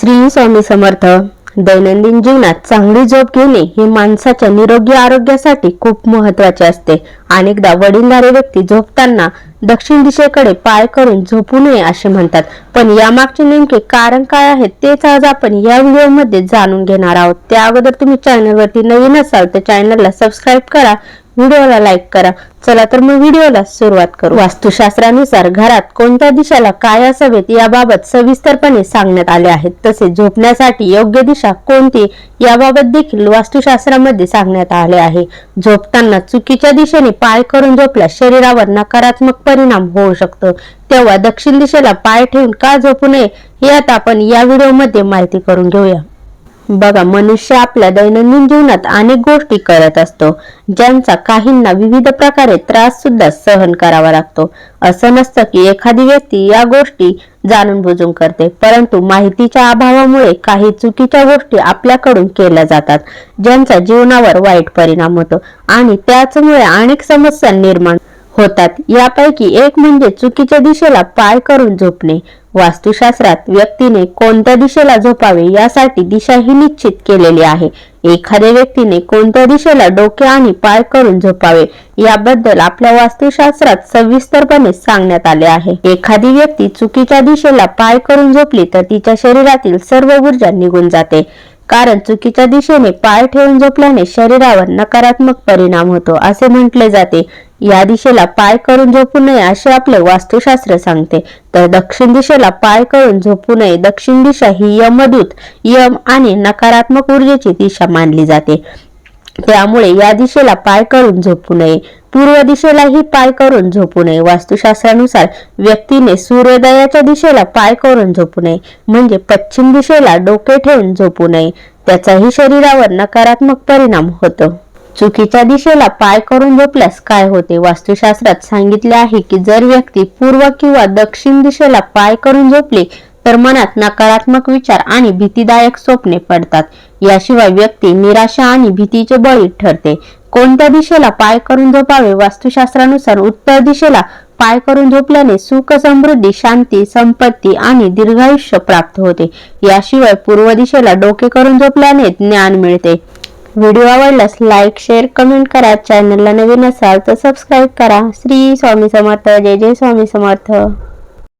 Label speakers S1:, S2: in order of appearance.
S1: श्री स्वामी समर्थ. दैनंदिन जीवनात चांगली झोप घेणे हे माणसाच्या निरोगी आरोग्यासाठी खूप महत्त्वाचे असते. अनेकदा वडीलधारे व्यक्ती झोपताना दक्षिण दिशेकडे पाय करून झोपू नये असे म्हणतात. पण यामागचे नेमके कारण काय आहे तेच आज आपण या व्हिडिओमध्ये जाणून घेणार आहोत. त्या अगोदर तुम्ही चॅनलवरती नवीन असाल तर चॅनलला सबस्क्राईब करा. व्हिडिओला लाईक करा. चला तर मग व्हिडिओला सुरुवात करू. वास्तुशास्त्रानुसार घरात कोणत्या दिशेला काय असावेत याबाबत सविस्तरपणे सांगण्यात आले आहेत. तसेच झोपण्यासाठी योग्य दिशा कोणती याबाबत देखील वास्तुशास्त्रामध्ये सांगण्यात आले आहे. झोपताना चुकीच्या दिशेने पाय करून झोपल्यास शरीरावर नकारात्मक परिणाम होऊ शकतो. तेव्हा दक्षिण दिशेला पाय ठेवून का झोपू नये हे आता आपण या व्हिडिओमध्ये माहिती करून घेऊया. बघा मनुष्य आपल्या दैनंदिन जीवनात अनेक गोष्टी करत असतो. ज्यांचा काहींना विविध प्रकारे त्रास सुद्धा सहन करावा लागतो. असं नसतं की एखादी व्यक्ती या गोष्टी जाणून बुजून करते परंतु माहितीच्या अभावामुळे काही चुकीच्या गोष्टी आपल्याकडून केल्या जातात ज्यांचा जीवनावर वाईट परिणाम होतो. आणि त्याचमुळे अनेक समस्या निर्माण होतात. यापैकी एक म्हणजे चुकीच्या दिशेला पाय करून झोपणे. वास्तुशास्त्रात व्यक्तीने कोणत्या दिशेला झोपावे यासाठी दिशा ही निश्चित केलेली आहे. एखाद्या व्यक्तीने कोणत्या दिशेला डोके आणि पाय करून झोपावे याबद्दल आपल्या वास्तुशास्त्रात सविस्तरपणे सांगण्यात आले आहे. एखादी व्यक्ती चुकीच्या दिशेला पाय करून झोपली तर तिच्या शरीरातील सर्व ऊर्जा निघून जाते. कारण चुकीच्या दिशेने पाय ठेवून झोपल्याने शरीरावर नकारात्मक परिणाम होतो असे म्हटले जाते. या दिशेला पाय करून झोपू नये असे आपले वास्तुशास्त्र सांगते. तर दक्षिण दिशेला पाय करून झोपू नये दक्षिण दिशा ही यमदूत यम आणि नकारात्मक ऊर्जेची दिशा मानली जाते. त्यामुळे या दिशेला पाय करून झोपू नये. पूर्व दिशेलाही पाय करून झोपू नये. वास्तुशास्त्रानुसार व्यक्तीने सूर्योदयाच्या दिशेला पाय करून झोपू नये. म्हणजे पश्चिम दिशेला डोके ठेवून झोपू नये. त्याचाही शरीरावर नकारात्मक परिणाम होतो. चुकीच्या दिशेला पाय करून झोपल्यास काय होते? वास्तुशास्त्रात सांगितले आहे की जर व्यक्ती पूर्व किंवा दक्षिण दिशेला पाय करून झोपली तर मनात नकारात्मक विचार आणि भीतीदायक स्वप्ने पडतात. याशिवाय व्यक्ती निराशा आणि भीतीचे बळी ठरते. कोणत्या दिशेला पाय करून झोपावे? वास्तुशास्त्रानुसार उत्तर दिशेला पाय करून झोपल्याने सुख समृद्धी शांती संपत्ती आणि दीर्घायुष्य प्राप्त होते. याशिवाय पूर्व दिशेला डोके करून झोपल्याने ज्ञान मिळते. व्हिडिओ आवडल्यास लाईक शेअर कमेंट करा. चॅनलला नवीन असाल तर सबस्क्राईब करा. श्री स्वामी समर्थ. जय जय स्वामी समर्थ.